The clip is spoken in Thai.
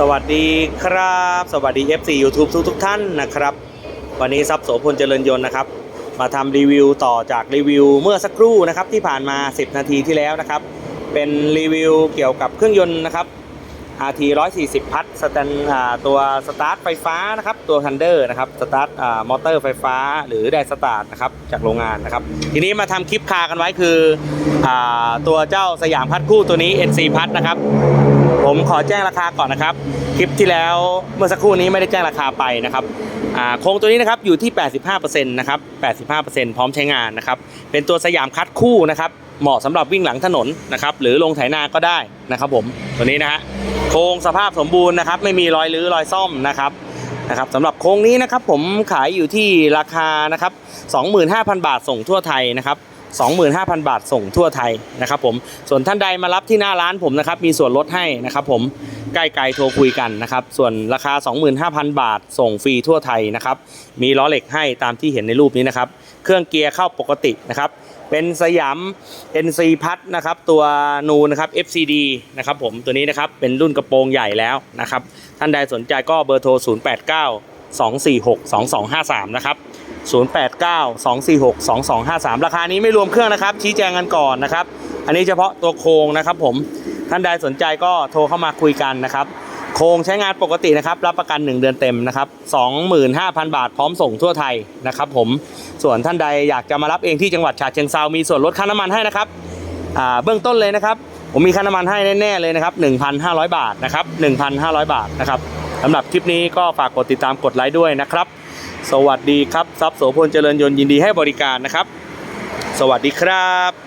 สวัสดีครับ สวัสดี FC YouTube ทุกทุกท่านนะครับ วันนี้ทรัพย์โสพลเจริญยนต์นะครับ มาทำรีวิวต่อจากรีวิวเมื่อสักครู่นะครับที่ผ่านมา 10 นาทีที่แล้วนะครับ เป็นรีวิวเกี่ยวกับเครื่องยนต์นะครับ RT 140 พัทสแตนตัวสตาร์ทไฟฟ้านะครับ ตัว Thunder นะครับสตาร์ทมอเตอร์ไฟฟ้า หรือไดสตาร์ทนะครับจากโรงงานนะครับ ทีนี้มาทำคลิปคากันไว้คืออตัวเจ้าสยามพัดคู่ตัวนี้ NC พัดนะครับ ผมขอแจ้งราคาก่อนนะครับ คลิปที่แล้วเมื่อสักครู่นี้ไม่ได้แจ้งราคาไปนะครับโครงตัวนี้นะครับอยู่ที่ 85%นะครับ 85%พร้อมใช้งานนะครับ เป็นตัวสยามคัดคู่นะครับ เหมาะสำหรับวิ่งหลังถนนนะครับ หรือลงไถนาก็ได้นะครับผม ตัวนี้นะฮะ โครงสภาพสมบูรณ์นะครับ ไม่มีรอยรื้อรอยซ่อมนะครับนะครับสำหรับโครงนี้นะครับผมขายอยู่ที่ราคานะครับ25,000 บาทส่งทั่วไทยนะครับ25,000 บาทส่งทั่วไทยนะครับผมส่วนท่านใดมารับที่หน้าร้านผมนะครับมีส่วนลดให้นะครับผม ใกล้ไกลโทรคุยกันนะครับ ส่วนราคา 25,000 บาท ส่งฟรีทั่วไทยนะครับ มีล้อเหล็กให้ตามที่เห็นในรูปนี้นะครับ เครื่องเกียร์เข้าปกตินะครับ เป็นสยาม NC พัดนะครับ ตัวนูนะครับ FCD นะครับผมตัวนี้นะครับ เป็นรุ่นกระโปรงใหญ่แล้วนะครับ ท่านใดสนใจก็เบอร์โทร 089 246 2253 นะครับ 089 246 2253 ราคานี้ไม่รวมเครื่องนะครับ ชี้แจงกันก่อนนะครับ อันนี้เฉพาะตัวโครงนะครับผม ท่านใดสนใจก็โทรเข้ามาคุยกันนะครับ โครงใช้งานปกตินะครับ รับประกัน 1 เดือนเต็มนะครับ 25,000 บาทพร้อมส่งทั่วไทยนะครับผม ส่วนท่านใดอยากจะมารับเองที่จังหวัดฉะเชิงเซามีส่วนลดค่าน้ำมันให้นะครับเบื้องต้นเลยนะครับผมมีค่าน้ำมันให้แน่ๆเลยนะครับ 1,500 บาทนะครับ1,500 บาทนะครับสำหรับคลิปนี้ก็ฝากกดติดตามกดไลค์ด้วยนะครับ สวัสดีครับ ทรัพย์โสพลเจริญยนต์ยินดีให้บริการนะครับ สวัสดีครับ